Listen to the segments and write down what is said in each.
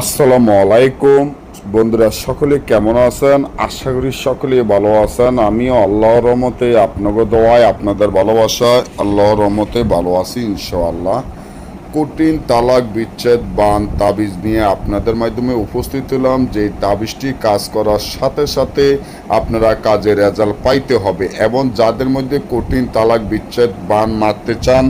আসসালামু আলাইকুম। বন্ধুরা, সকলে কেমন আছেন? আশা করি সকলে ভালো আছেন। আমিও আল্লাহর রহমতে আপনাকে দোয়ায়, আপনাদের ভালোবাসায় আল্লাহর রহমতে ভালো আছি, ইনশাআল্লাহ। কঠিন তালাক, বিচ্ছেদ, বান, তাবিজ নিয়ে আপনাদের মাধ্যমে উপস্থিত হলাম। যে তাবিজটি কাজ করার সাথে সাথে আপনারা কাজের রেজাল্ট পাইতে হবে এবং যাদের মধ্যে কঠিন তালাক, বিচ্ছেদ, বান মারতে চান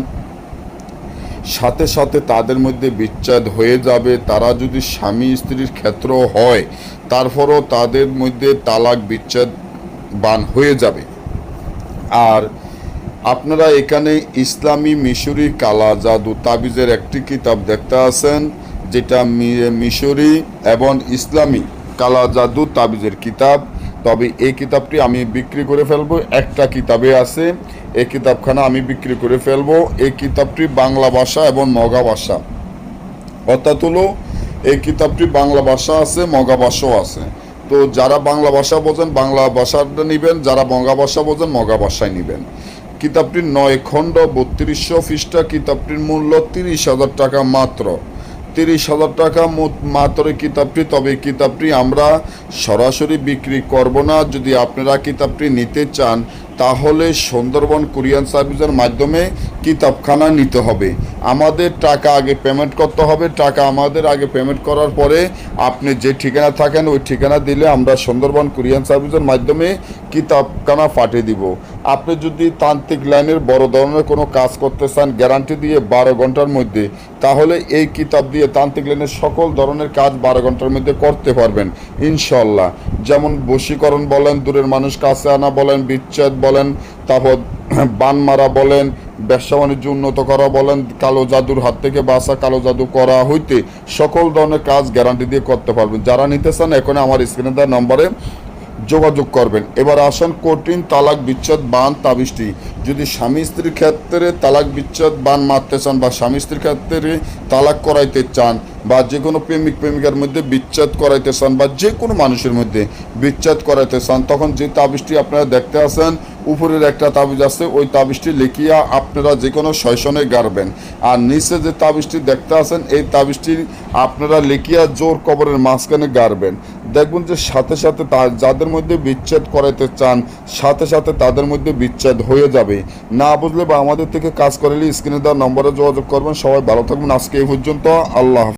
সাথে সাথে তাদের মধ্যে বিচ্ছেদ হয়ে যাবে। তারা যদি স্বামী স্ত্রীর ক্ষেত্র হয়, তারপরও তাদের মধ্যে তালাক বিচ্ছেদ বান হয়ে যাবে। আর আপনারা এখানে ইসলামী মিশরি কালা জাদু তাবিজের একটি কিতাব দেখতে আছেন, যেটা মিশরি এবং ইসলামী কালা জাদু তাবিজের কিতাব। তবে এই কিতাবটি আমি বিক্রি করে ফেলব। একটা কিতাবে আছে, এই কিতাবখানা আমি বিক্রি করে ফেলব। এই কিতাবটি বাংলা ভাষা এবং মগা ভাষা। অর্থাৎ হলো, এই কিতাবটি বাংলা ভাষা আছে, মগা ভাষাও আছে। তো যারা বাংলা ভাষা বোঝেন, বাংলা ভাষাটা নেবেন। যারা মগা ভাষা বোঝেন, মগা ভাষায় নেবেন। কিতাবটির নয় খণ্ড, বত্রিশশো পৃষ্ঠা। কিতাবটির মূল্য তিরিশ হাজার টাকা মাত্র। তিরিশ হাজার টাকা মাত্র কিতাবটি, তবে কিতাবটি আমরা সরাসরি বিক্রি করব না। যদি আপনারা কিতাবটি নিতে চান, তাহলে সুন্দরবন কুরিয়ান সার্ভিসের মাধ্যমে কিতাবখানা নিতে হবে। আমাদের টাকা আগে পেমেন্ট করতে হবে। টাকা আমাদের আগে পেমেন্ট করার পরে আপনি যে ঠিকানা থাকেন, ওই ঠিকানা দিলে আমরা সুন্দরবন কুরিয়ান সার্ভিসের মাধ্যমে কিতাবখানা পাঠিয়ে দিব। আপনি যদি তান্ত্রিক লাইনের বড় ধরনের কোনো কাজ করতে চান গ্যারান্টি দিয়ে বারো ঘণ্টার মধ্যে, তাহলে এই কিতাব দিয়ে তান্ত্রিক লাইনের সকল ধরনের কাজ বারো ঘণ্টার মধ্যে করতে পারবেন ইনশাল্লাহ যেমন বশীকরণ বলেন, দূরের মানুষ কাছে আনা বলেন, বিচ্ছেদ বলেন, তারপর বান মারা বলেন ব্যবসা বাণিজ্য উন্নত করা বলেন, কালো জাদুর হাত থেকে বাঁচা কালো জাদু করা হইতে সকল ধরনের কাজ গ্যারান্টি দিয়ে করতে পারবেন। যারা নিতে চান এখন আমার স্ক্রিনে দেওয়া নম্বরে যোগাযোগ করবেন। এবার আসেন কঠিন তালাক বিচ্ছেদ, বান, তাবিজটি। যদি স্বামী স্ত্রীর ক্ষেত্রে তালাক বিচ্ছেদ, বান মারতে চান বা স্বামী স্ত্রীর ক্ষেত্রে তালাক করাইতে চান বা যে কোনো প্রেমিক, প্রেমিকার মধ্যে বিচ্ছেদ করাইতে চান বা যে কোনো মানুষের মধ্যে বিচ্ছেদ করাইতে চান, তখন যে তাবিজটি আপনারা দেখতে আসেন উপরের একটা তাবিজ আছে, ওই তাবিজটি লিখিয়া আপনারা যে কোনো শয়সনে গাড়বেন। আর নিচে যে তাবিজটি দেখতে আছেন, এই তাবিজটি আপনারা লিখিয়া জোর কবরের মাঝখানে গাড়বেন। দেখবেন যে সাথে সাথে তার যাদের মধ্যে বিচ্ছেদ করাতে চান, সাথে সাথে তাদের মধ্যে বিচ্ছেদ হয়ে যাবে। না বুঝলে বা আমাদের থেকে কাজ করালে স্ক্রিনে দেওয়ার নম্বরে যোগাযোগ করবেন। সবাই ভালো থাকবেন। আজকে এই পর্যন্ত আল্লাহ।